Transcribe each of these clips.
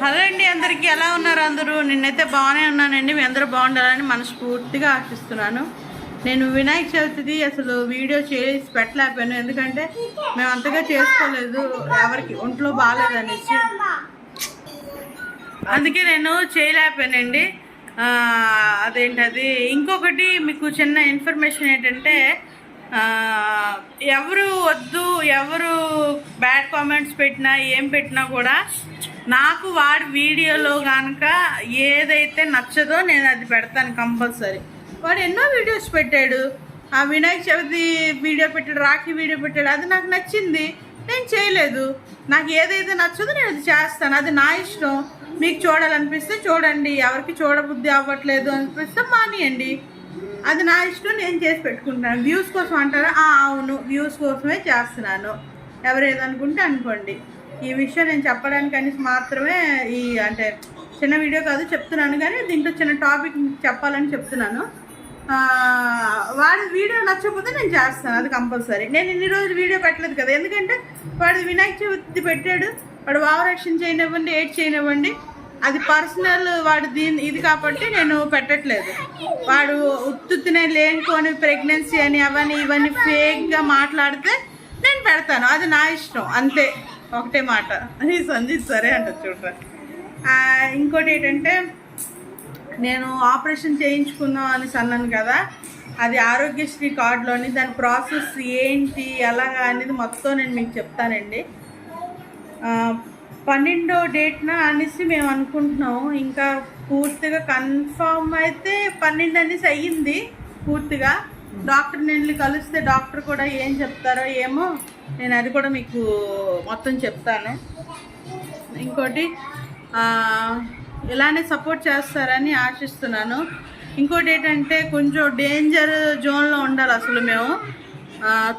Hello అండి అందరికీ ఎలా ఉన్నారు అందరూ? నిన్నైతే బాగానే ఉన్నానండి మీ అందరూ బాగుండాలని మనస్ఫూర్తిగా ఆశిస్తున్నాను. నేను వినాయక చవితిది అసలు వీడియో చేసి పెట్టలేకపోయాను ఎందుకంటే మేము అంతగా చేసుకోలేదు ఎవరికి ఒంట్లో బాగాలేదనేసి. అందుకే నేను చేయలేకపోయానండి. అదేంటది ఇంకొకటి మీకు చిన్న ఇన్ఫర్మేషన్ ఏంటంటే ఎవరు వద్దు ఎవరు బ్యాడ్ కామెంట్స్ పెట్టినా ఏం పెట్టినా కూడా నాకు వాడి వీడియోలో కనుక ఏదైతే నచ్చదో నేను అది పెడతాను కంపల్సరీ. వాడు ఎన్నో వీడియోస్ పెట్టాడు. ఆ వినాయక చవితి వీడియో పెట్టాడు రాఖీ వీడియో పెట్టాడు అది నాకు నచ్చింది. నేను చేయలేదు. నాకు ఏదైతే నచ్చదో నేను అది చేస్తాను. అది నా ఇష్టం. మీకు చూడాలనిపిస్తే చూడండి. ఎవరికి చూడబుద్ధి అవ్వట్లేదు అనిపిస్తే మానేయండి. అది నా ఇష్టం నేను చేసి పెట్టుకుంటాను. వ్యూస్ కోసం అంటారా? అవును వ్యూస్ కోసమే చేస్తున్నాను. ఎవరు ఏదనుకుంటే అనుకోండి. ఈ విషయం నేను చెప్పడానికి అనేసి మాత్రమే ఈ అంటే చిన్న వీడియో కాదు చెప్తున్నాను. కానీ దీంట్లో చిన్న టాపిక్ చెప్పాలని చెప్తున్నాను. వాడి వీడియో నచ్చకపోతే నేను చేస్తాను. అది కంపల్సరీ నేను ఇన్ని రోజులు వీడియో పెట్టలేదు కదా. ఎందుకంటే వాడి వినాయక చవితి పెట్టాడు. వాడు వావరక్షణ చేయనివ్వండి ఏడ్ చేయనివ్వండి. అది పర్సనల్ వాడు దీని ఇది కాబట్టి నేను పెట్టట్లేదు. వాడు ఉత్తుత్తినే లేనుకొని ప్రెగ్నెన్సీ అని అవన్నీ ఇవన్నీ ఫేక్గా మాట్లాడితే నేను పెడతాను. అది నా ఇష్టం. అంతే. ఒకటే మాట. ఈ సంజిత్ సరే అంట చూడరా. ఇంకోటి ఏంటంటే నేను ఆపరేషన్ చేయించుకుందాం అని అన్నాను కదా అది ఆరోగ్యశ్రీ కార్డులోని దాని ప్రాసెస్ ఏంటి ఎలాగా అనేది మొత్తం నేను మీకు చెప్తానండి. పన్నెండో డేట్న అనేసి మేము అనుకుంటున్నాం ఇంకా పూర్తిగా కన్ఫామ్ అయితే పన్నెండు అనేసి అయ్యింది పూర్తిగా. డాక్టర్ నేను కలిస్తే డాక్టర్ కూడా ఏం చెప్తారో ఏమో నేను అది కూడా మీకు మొత్తం చెప్తాను. ఇంకోటి ఇలానే సపోర్ట్ చేస్తారని ఆశిస్తున్నాను. ఇంకోటి ఏంటంటే కొంచెం డేంజర్ జోన్లో ఉండాలి అసలు మేము.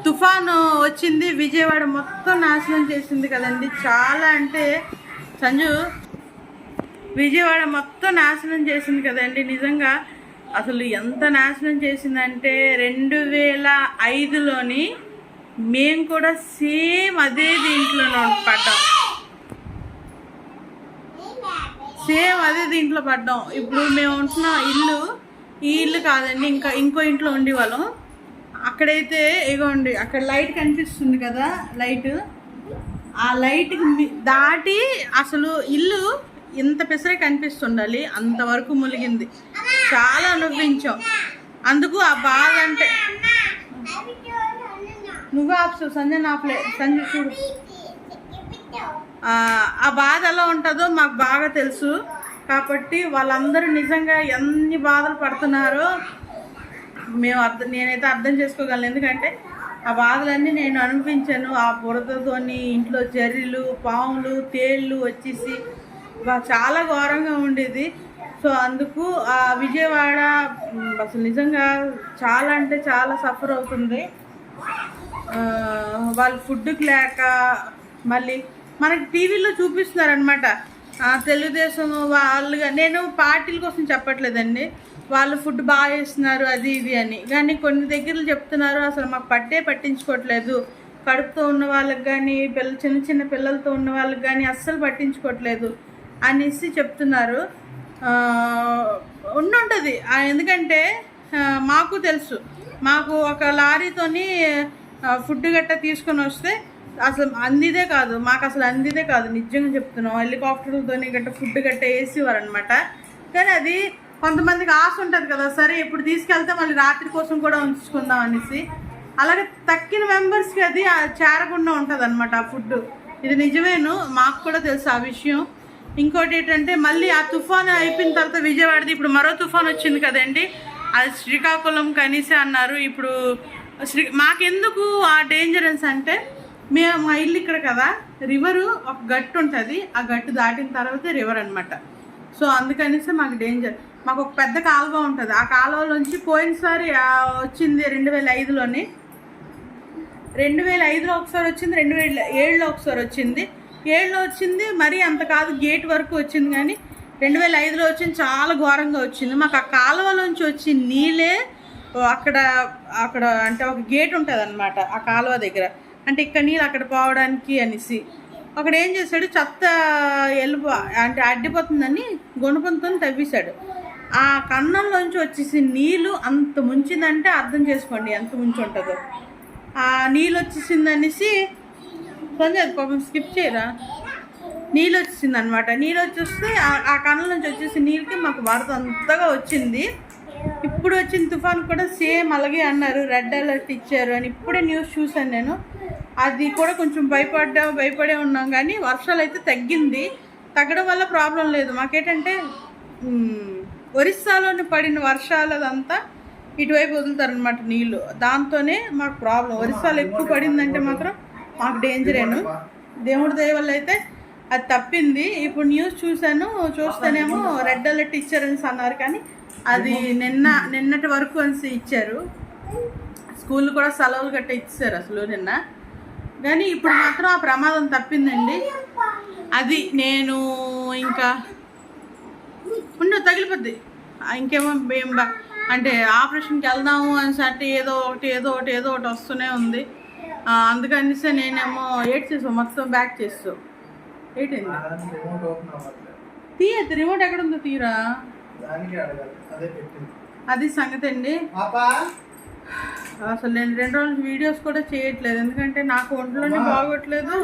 తుఫాను వచ్చింది విజయవాడ మొత్తం నాశనం చేసింది కదండి. చాలా అంటే సంజు విజయవాడ మొత్తం నాశనం చేసింది కదండి. నిజంగా అసలు ఎంత నాశనం చేసిందంటే రెండు వేల ఐదులోని మేము కూడా సేమ్ అదే దీంట్లోనే పడ్డాం. సేమ్ అదే దీంట్లో పడ్డాం. ఇప్పుడు మేము ఉంటున్న ఇల్లు ఈ ఇల్లు కాదండి ఇంకా ఇంకో ఇంట్లో ఉండేవాళ్ళం. అక్కడైతే ఇగోండి అక్కడ లైట్ కనిపిస్తుంది కదా లైట్. ఆ లైట్ దాటి అసలు ఇల్లు ఇంత పెసరే కనిపిస్తుండాలి అంతవరకు ములిగింది. చాలా అనుభవించాం. అందుకు ఆ బాధ అంటే నువ్వు ఆపు సంజయ్ ఆపలే సంజయ్ చూడు. ఆ బాధ ఎలా ఉంటుందో మాకు బాగా తెలుసు. కాబట్టి వాళ్ళందరూ నిజంగా ఎన్ని బాధలు పడుతున్నారో మేము అర్థం నేనైతే అర్థం చేసుకోగలను. ఎందుకంటే ఆ బాధలన్నీ నేను అనుభవించాను. ఆ బురదతోని ఇంట్లో జర్రీలు పాములు తేళ్ళు వచ్చేసి చాలా ఘోరంగా ఉండేది. సో అందుకు ఆ విజయవాడ అసలు నిజంగా చాలా అంటే చాలా సఫర్ అవుతుంది. వాళ్ళు ఫుడ్కి లేక మళ్ళీ మనకి టీవీలో చూపిస్తున్నారనమాట తెలుగుదేశం వాళ్ళుగా నేను పార్టీల కోసం చెప్పట్లేదండి. వాళ్ళు ఫుడ్ బాగా చేస్తున్నారు అది ఇది అని. కానీ కొన్ని దగ్గరలు చెప్తున్నారు అసలు మాకు పట్టే పట్టించుకోవట్లేదు. కడుపుతో ఉన్న వాళ్ళకి కానీ పిల్ల చిన్న చిన్న పిల్లలతో ఉన్న వాళ్ళకి కానీ అస్సలు పట్టించుకోవట్లేదు అనేసి చెప్తున్నారు. ఉండుంటుంది. ఎందుకంటే మాకు తెలుసు. మాకు ఒక లారీతోని ఫుడ్ గట్ట తీసుకొని వస్తే అసలు అందిదే కాదు. మాకు అసలు అందిదే కాదు. నిజంగా చెప్తున్నాం. హెలికాప్టర్లతోని గట్ట ఫుడ్ గట్ట వేసేవారు అనమాట కానీ అది కొంతమందికి ఆశ ఉంటుంది కదా సరే ఇప్పుడు తీసుకెళ్తే మళ్ళీ రాత్రి కోసం కూడా ఉంచుకుందాం అనేసి. అలాగే తక్కిన మెంబర్స్కి అది చేరకుండా ఉంటుంది అనమాట ఆ ఫుడ్. ఇది నిజమేను మాకు కూడా తెలుసు ఆ విషయం. ఇంకోటి ఏంటంటే మళ్ళీ ఆ తుఫాన్ అయిపోయిన తర్వాత విజయవాడది ఇప్పుడు మరో తుఫాన్ వచ్చింది కదండి. అది శ్రీకాకుళం కనీసే అన్నారు. ఇప్పుడు శ్రీ మాకెందుకు ఆ డేంజరెన్స్ అంటే మేము మా ఇల్లు ఇక్కడ కదా రివరు ఒక గట్టు ఉంటుంది. ఆ గట్టు దాటిన తర్వాతే రివర్ అనమాట సో అందుకనేసి మాకు డేంజర్. మాకు ఒక పెద్ద కాలువ ఉంటుంది. ఆ కాలువలోంచి పోయినసారి వచ్చింది రెండు వేల ఐదులోని రెండు వేల ఐదులో ఒకసారి వచ్చింది రెండు వేల ఏడులో ఒకసారి వచ్చింది. ఏడులో వచ్చింది మరీ అంత కాదు గేట్ వరకు వచ్చింది కానీ రెండు వేల ఐదులో వచ్చింది చాలా ఘోరంగా వచ్చింది. మాకు ఆ కాలువలోంచి వచ్చి నీళ్ళే అక్కడ అక్కడ అంటే ఒక గేట్ ఉంటుంది అనమాట ఆ కాలువ దగ్గర. అంటే ఇక్కడ నీళ్ళు అక్కడ పోవడానికి అనేసి. అక్కడ ఏం చేశాడు చెత్త ఎలుపు అంటే అడ్డిపోతుందని గుణపంతో తవ్వేశాడు. ఆ కన్నంలోంచి వచ్చేసి నీళ్ళు అంత ముంచిందంటే అర్థం చేసుకోండి ఎంత ముంచి ఉంటుందో ఆ నీళ్ళు వచ్చేసింది అనేసి సంజయ్ పాపం స్కిప్ చేయరా? నీళ్ళు వచ్చేసింది అనమాట నీళ్ళు వచ్చేస్తే ఆ- కన్నుల నుంచి వచ్చేసి నీళ్ళకి మాకు వరద అంతగా వచ్చింది. ఇప్పుడు వచ్చిన తుఫాన్ కూడా సేమ్ అలాగే అన్నారు. రెడ్ అలర్ట్ ఇచ్చారు అని ఇప్పుడే న్యూస్ చూశాను నేను. అది కూడా కొంచెం భయపడ్డా భయపడే ఉన్నాం కానీ వర్షాలు అయితే తగ్గింది. తగ్గడం వల్ల ప్రాబ్లం లేదు. మాకేంటంటే ఒరిస్సాలోని పడిన వర్షాలదంతా ఇటువైపు వదులుతారనమాట నీళ్ళు దాంతోనే మాకు ప్రాబ్లం ఒరిస్సాలో ఎక్కువ పడిందంటే మాత్రం మాకు డేంజరేను దేవుడి దయ వల్ల అయితే అది తప్పింది. ఇప్పుడు న్యూస్ చూశాను చూస్తేనేమో రెడ్ అలర్ట్ ఇచ్చారని అన్నారు కానీ అది నిన్న నిన్నటి వరకు అని ఇచ్చారు. స్కూల్ కూడా సెలవులు గట్ట ఇచ్చారు అసలు నిన్న. కానీ ఇప్పుడు మాత్రం ఆ ప్రమాదం తప్పిందండి. అది నేను ఇంకా ఉండు తగిలిపోద్ది. ఇంకేమో ఏం బా అంటే ఆపరేషన్కి వెళ్దాము అని అంటే ఏదో ఒకటి ఏదో ఒకటి ఏదో ఒకటి వస్తూనే ఉంది. ఆ, అందుకనిసే నేనేమో ఏడ్ చేసావు మొత్తం బ్యాక్ చేస్తావు ఏంటండి తీయద్దు రిమోట్ ఎక్కడ ఉందో తీరా? దానికి అడగాలి అదే పెట్టింది. అది సంగతి అండి. అసలు నేను రెండు రోజులు వీడియోస్ కూడా చేయట్లేదు. ఎందుకంటే నాకు ఒంట్లోనే బాగోట్లేదు.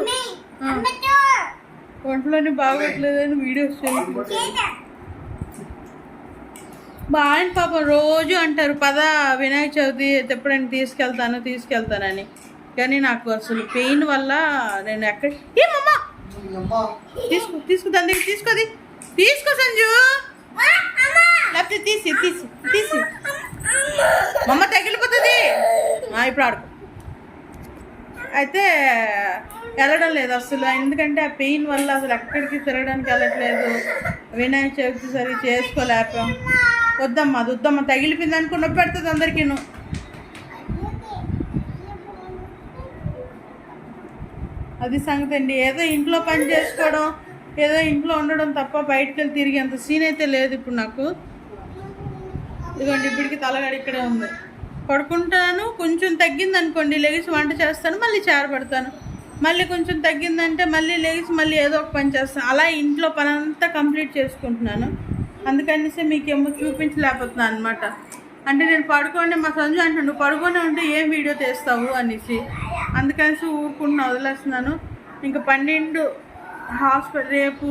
ఒంట్లోనే బాగోట్లేదు అని వీడియోస్ చేయట్లేదు. మా ఆయన పాపం రోజు అంటారు పద వినాయక చవితి ఎప్పుడైనా తీసుకెళ్తాను తీసుకెళ్తానని. కానీ నాకు అసలు పెయిన్ వల్ల నేను ఎక్కడ ఏమమ్మా తీసుకో తీసుకో దాని తీసుకోది తీసుకో సంజు. లేకపోతే తీసి తీసి తీసి. మమ్మ తగిలిపోతుంది. ఇప్పుడు ఆడుకో. అయితే వెళ్ళడం లేదు అసలు ఎందుకంటే ఆ పెయిన్ వల్ల అసలు ఎక్కడికి తిరగడానికి వెళ్ళట్లేదు. వినాయక చవితి సరి చేసుకోలేకపోయాం వద్దమ్మా అది వద్దమ్మా. తగిలిపోయింది అనుకున్న పెడుతుంది అందరికీ అది సంగతి అండి. ఏదో ఇంట్లో పని చేసుకోవడం ఏదో ఇంట్లో ఉండడం తప్ప బయటకు వెళ్ళి తిరిగి అంత సీన్ అయితే లేదు ఇప్పుడు నాకు. ఇదిగోండి ఇప్పటికి తలగడ ఇక్కడే ఉంది. పడుకుంటాను కొంచెం తగ్గింది అనుకోండి లెగిసి వంట చేస్తాను మళ్ళీ చేరబడతాను మళ్ళీ కొంచెం తగ్గిందంటే మళ్ళీ లెగిసి మళ్ళీ ఏదో ఒక పని చేస్తాను. అలా ఇంట్లో పని అంతా కంప్లీట్ చేసుకుంటున్నాను. అందుకనేసి మీకేమో చూపించలేకపోతున్నాను అనమాట అంటే నేను పడుకోనే మా సంజు అంటాను నువ్వు పడుకోనే ఉంటే ఏం వీడియో తీస్తావు? అనేసి. అందుకనేసి ఊరుకుంటున్నా వదిలేస్తున్నాను. ఇంకా పన్నెండు హాస్పిటల్ రేపు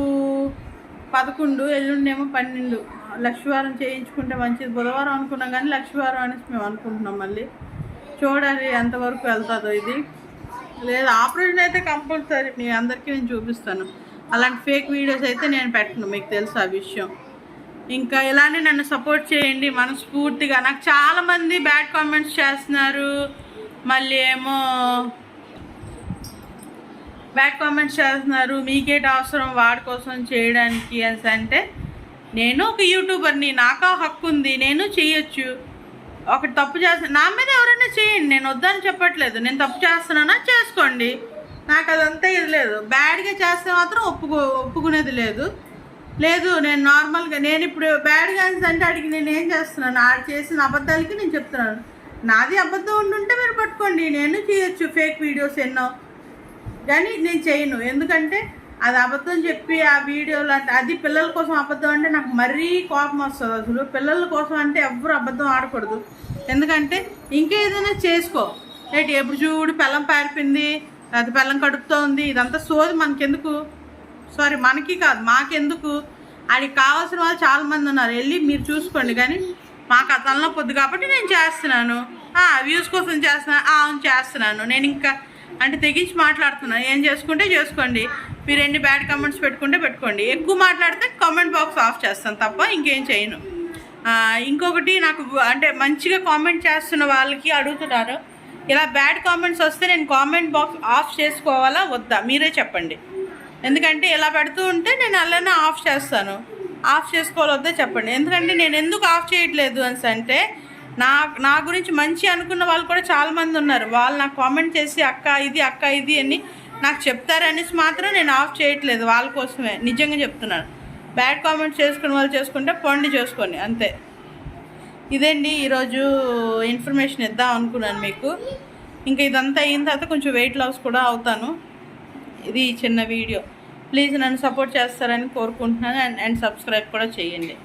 పదకొండు ఎల్లుండేమో పన్నెండు. లక్షవారం చేయించుకుంటే మంచిది. బుధవారం అనుకున్నాం కానీ లక్షవారం అనేసి మేము అనుకుంటున్నాం మళ్ళీ. చూడాలి ఎంతవరకు వెళ్తుందో ఇది. లేదు ఆపరేషన్ అయితే కంపల్సరీ మీ అందరికీ నేను చూపిస్తాను. అలాంటి ఫేక్ వీడియోస్ అయితే నేను పెట్టను మీకు తెలుసు ఆ విషయం. ఇంకా ఇలానే నన్ను సపోర్ట్ చేయండి మనస్ఫూర్తిగా. నాకు చాలామంది బ్యాడ్ కామెంట్స్ చేస్తున్నారు. మళ్ళీ ఏమో బ్యాడ్ కామెంట్స్ చేస్తున్నారు. మీకేట అవసరం వాడి కోసం చేయడానికి అని అంటే నేను ఒక యూట్యూబర్ని నాకు ఆ హక్కు ఉంది నేను చేయొచ్చు. ఒకటి తప్పు చేస్తా నా మీద ఎవరైనా చేయండి నేను వద్దని చెప్పట్లేదు. నేను తప్పు చేస్తున్నానా? చేసుకోండి. నాకు అదంతా ఇది లేదు. బ్యాడ్గా చేస్తే మాత్రం ఒప్పుకో ఒప్పుకునేది లేదు. లేదు నేను నార్మల్గా నేను ఇప్పుడు బ్యాడ్ బ్యాడ్గా అంటే అడిగి నేను ఏం చేస్తున్నాను? ఆడు చేసిన అబద్ధాలకి నేను చెప్తున్నాను. నాది అబద్ధం ఉండుంటే మీరు పట్టుకోండి. నేను చేయొచ్చు ఫేక్ వీడియోస్ ఎన్నో. కానీ నేను చేయను. ఎందుకంటే అది అబద్ధం చెప్పి ఆ వీడియోలు అంటే అది పిల్లల కోసం అబద్ధం అంటే నాకు మరీ కోపం వస్తుంది అసలు. పిల్లల కోసం అంటే ఎవ్వరు అబద్ధం ఆడకూడదు. ఎందుకంటే ఇంకేదైనా చేసుకో. ఏంటి ఎప్పుడు చూడు పెళ్ళం పారిపోయింది అది పెళ్ళం కడుపుతోంది ఇదంతా సోది మనకెందుకు? సారీ మనకి కాదు మాకెందుకు? ఆడికి కావాల్సిన వాళ్ళు చాలామంది ఉన్నారు. వెళ్ళి మీరు చూసుకోండి కానీ మాకు ఆ తలనొప్పొద్దు కాబట్టి నేను చేస్తున్నాను. వ్యూస్ కోసం చేస్తున్నాను అవును చేస్తున్నాను. నేను ఇంకా అంటే తెగించి మాట్లాడుతున్నాను ఏం చేసుకుంటే చేసుకోండి. మీరు ఎన్ని బ్యాడ్ కామెంట్స్ పెట్టుకుంటే పెట్టుకోండి. ఎక్కువ మాట్లాడితే కామెంట్ బాక్స్ ఆఫ్ చేస్తాను తప్ప ఇంకేం చేయను. ఇంకొకటి నాకు అంటే మంచిగా కామెంట్ చేస్తున్న వాళ్ళకి అడుగుతున్నారు. ఇలా బ్యాడ్ కామెంట్స్ వస్తే నేను కామెంట్ బాక్స్ ఆఫ్ చేసుకోవాలా? వద్దా? మీరే చెప్పండి. ఎందుకంటే ఇలా పెడుతూ ఉంటే నేను అలానే ఆఫ్ చేస్తాను. ఆఫ్ చేసుకోవాలొద్దో చెప్పండి. ఎందుకంటే నేను ఎందుకు ఆఫ్ చేయట్లేదు అని అంటే నా నా గురించి మంచి అనుకున్న వాళ్ళు కూడా చాలామంది ఉన్నారు. వాళ్ళు నాకు కామెంట్ చేసి అక్క ఇది అక్క ఇది అని నాకు చెప్తారనేసి మాత్రం నేను ఆఫ్ చేయట్లేదు. వాళ్ళ కోసమే నిజంగా చెప్తున్నాను. బ్యాడ్ కామెంట్స్ చేసుకున్న వాళ్ళు చేసుకుంటే పండి చేసుకోండి. అంతే. ఇదండి ఈరోజు ఇన్ఫర్మేషన్ ఇద్దాం అనుకున్నాను మీకు. ఇంకా ఇదంతా అయిన తర్వాత కొంచెం వెయిట్ లాస్ కూడా అవుతాను. ఇది చిన్న వీడియో. ప్లీజ్ నన్ను సపోర్ట్ చేస్తారని కోరుకుంటున్నాను అండ్ అండ్ సబ్స్క్రైబ్ కూడా చేయండి.